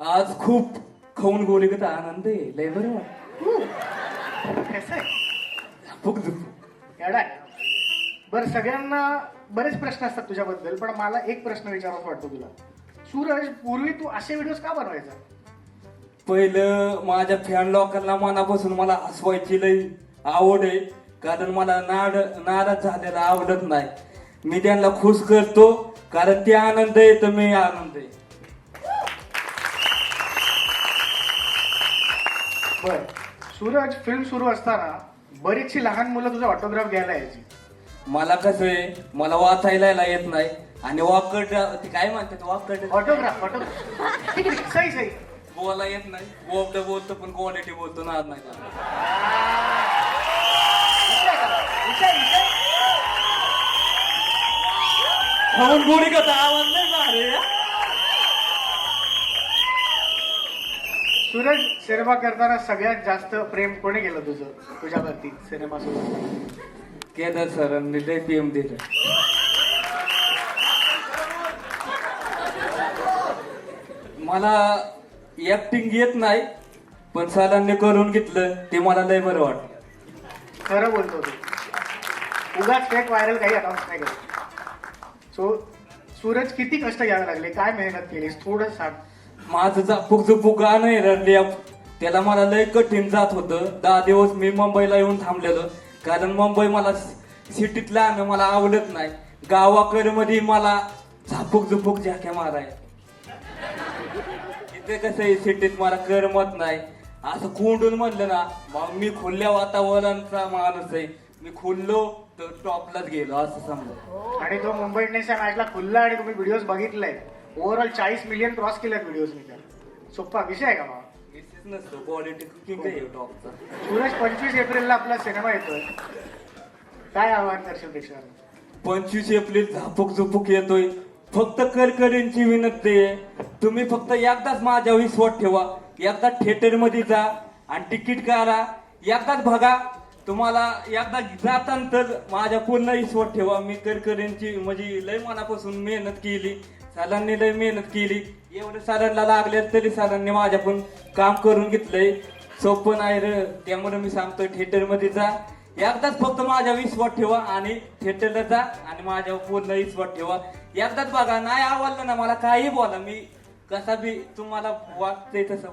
आज खूप खाऊन गोळीगत आनंद आहे. लय बरं फुक आहे. बरं सगळ्यांना बरेच प्रश्न असतात तुझ्याबद्दल पण मला एक प्रश्न विचारावा वाटतो तुला. सूरज पूर्वी तू असे व्हिडिओज का बनवायचा? पहिलं माझ्या फॅन लोकांना मनापासून मला हसवायची लई आवड आहे. कारण मला नाड नाराज झालेला आवडत नाही. मी त्यांना खुश करतो कारण ते आनंद आहे तर मी आनंद आहे. बर सूरज फिल्म सुरू असताना बरीचशी लहान मुलं तुझा ऑटोग्राफ घ्यायला यायची. मला कसं आहे मला वाचायला यायला येत नाही आणि वाकड ते काय म्हणतात वाकड ऑटोग्राफ ऑटोग्राफ ठीक आहे सही सही बोला येत नाही. बोबड बोलतो पण क्वालिटी बोलतो ना नाही गोळी कसा आवाज नाही मारे सूरज सिनेमा करताना सगळ्यात जास्त प्रेम कोणी केलं तुझं? तुझ्यावरती सिनेमा सोबत केदार सरांनी लय पीएम दिलं. मला ऍक्टिंग येत नाही पण सरांनी करून घेतलं ते मला लय बरं वाटलं. खरं बोलतो तू. उगाच फेक व्हायरल काही अनाऊन्स नाही करत. सो सूरज किती कष्ट घ्यावे लागले काय मेहनत केलीस थोडं सांग. माझं झापूक झुपूक गाणं आहे रडले त्याला मला लय कठीण जात होतं. दहा दिवस मी मुंबईला येऊन थांबलेलो. कारण मुंबई मला सिटीतलं आणणं मला आवडत नाही. गावाकडमध्ये मला झापूक झुपूक झाक्या माराय. इथे कसं आहे सिटीत मला करमत नाही. असं कोंडून म्हणलं ना मग मी खुल्या वातावरणाचा माणूस आहे. मी खुललो तर टॉपलाच गेलो असं समजा. आणि तो मुंबई इंडियन्सच्या मॅचला खुलला आणि तुम्ही व्हिडिओज बघितलाय ओव्हरऑल चाळीस मिलियन क्रॉस केल्यात व्हिडिओज मी त्या सोप्पा विषय आहे का मग? टॉपचा सूरज पंचवीस एप्रिलला आपला सिनेमा येतोय. काय आव्हान करशील प्रेक्षकांना? पंचवीस एप्रिल झापूक झुपूक येतोय. फक्त करकरींची विनंती आहे. तुम्ही फक्त एकदाच माझ्या विश्वास ठेवा. एकदा थिएटरमध्ये जा आणि तिकीट काढा. एकदाच बघा. तुम्हाला एकदा जाताना तर माझ्या पूर्ण विश्वास ठेवा. मी करकरींची म्हणजे लय मनापासून मेहनत केली. सरांनी लय मेहनत केली. एवढं सरांना लागले तरी सरांनी माझ्या पण काम करून घेतलंय. सोपं नाही र. त्यामुळे मी सांगतोय थिएटरमध्ये जा. एकदाच फक्त माझ्या विश्वास ठेवा आणि थिएटरला जा आणि माझ्या पूर्ण विश्वास ठेवा. एकदाच बघा नाही आवडलं ना मला काही बोला. मी कसा बी तुम्हाला वाटतंय तसं